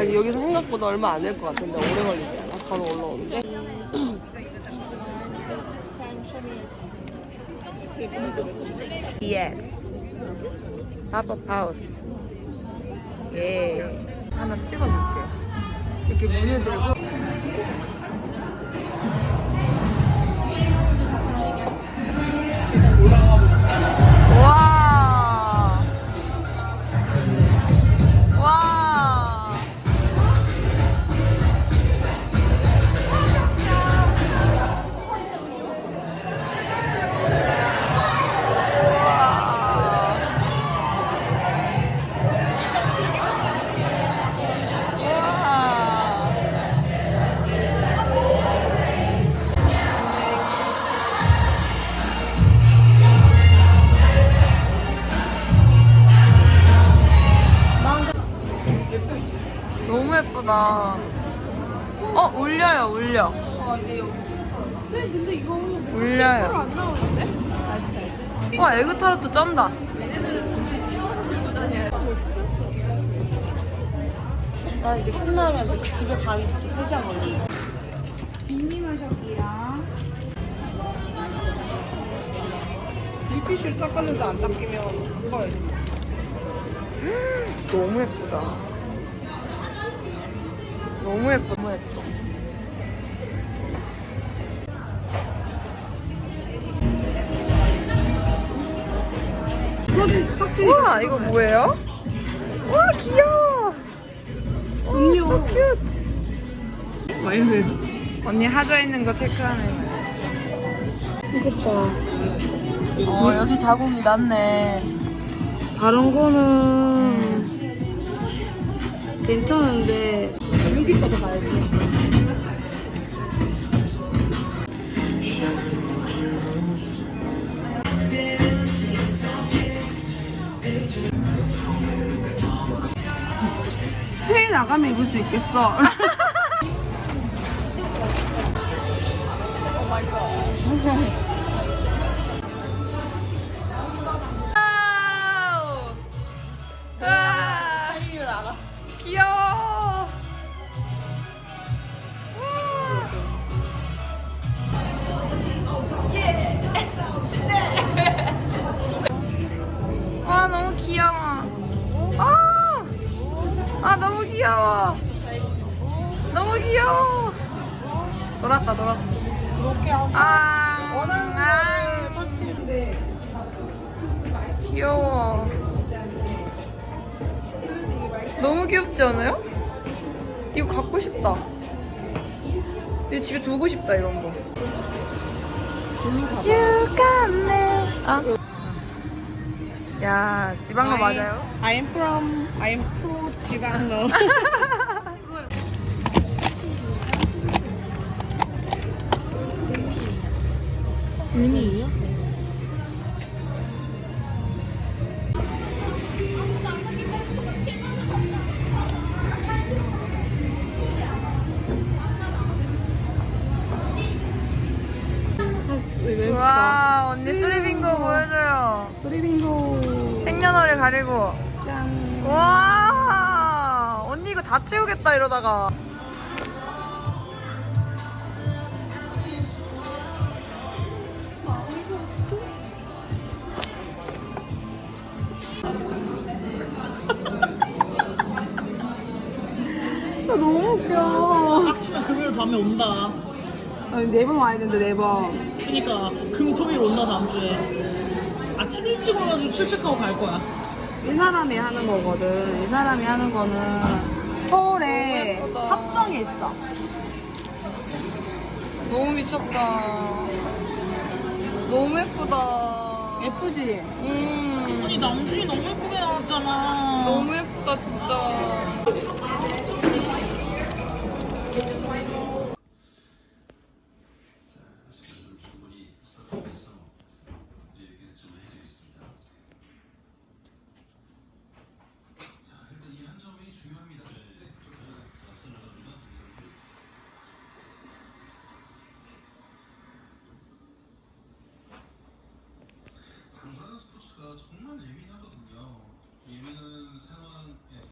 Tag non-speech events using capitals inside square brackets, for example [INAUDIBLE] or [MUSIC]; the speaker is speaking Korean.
여기서 생각보다 얼마 안 될 것 같은데 오래 걸리지 않아? 바로 올라오는데? Yes. Pop-up house. 예. 하나 찍어줄게. 이렇게 문을 들고. 너무 예쁘다. 어, 울려요, 울려. 울려요. 안 나오는데? 와, 에그타르트 쩐다. 나 이제 끝나면 집에 가는 것도 3시간 걸린다. 빈님하셨기랑 물티슈를 닦았는데 안 닦이면 먹어야지. [GASPS] 너무 예쁘다. 너무 예뻐, 너무 예뻐. 우와, 이거 뭐예요? 와, 귀여워. 음료. so cute. 언니 하자 있는 거 체크하네. 이것 어, 여기 자국이 났네. 다른 거는 괜찮은데 돼. 회에 나가면 입을 수 있겠어. [LAUGHS] 와우. 와, 귀여워. 너무 귀여워. 놀았다 놀았다. 이렇게 하고 아, 원하는 아. 걸 터치했는데 귀여워. 너무 귀엽지 않아요? 이거 갖고 싶다. 이 집에 두고 싶다 이런 거. 절로 가봐. You got me. 아. 야 지방거 I- 맞아요? I'm from I'm from 지방로. [LAUGHS] 윤이에요? 와 언니 스리빙고 보여줘요. 스리빙고 생년월일 가리고. 짠. 와 언니 이거 다 채우겠다 이러다가. 너무 웃겨. 빡치면 금요일 밤에 온다. 네번 와야 되는데 네 번. 그니까 금토일 온다 다음 주에. 아침 일찍 와가지고 출첵하고 갈 거야. 이 사람이 하는 거거든. 이 사람이 하는 거는 서울에 너무 예쁘다. 합정에 있어. 너무 미쳤다. 너무 예쁘다. 예쁘지? 음. 아니 남준이 너무 예쁘게 나왔잖아. 너무 예쁘다 진짜.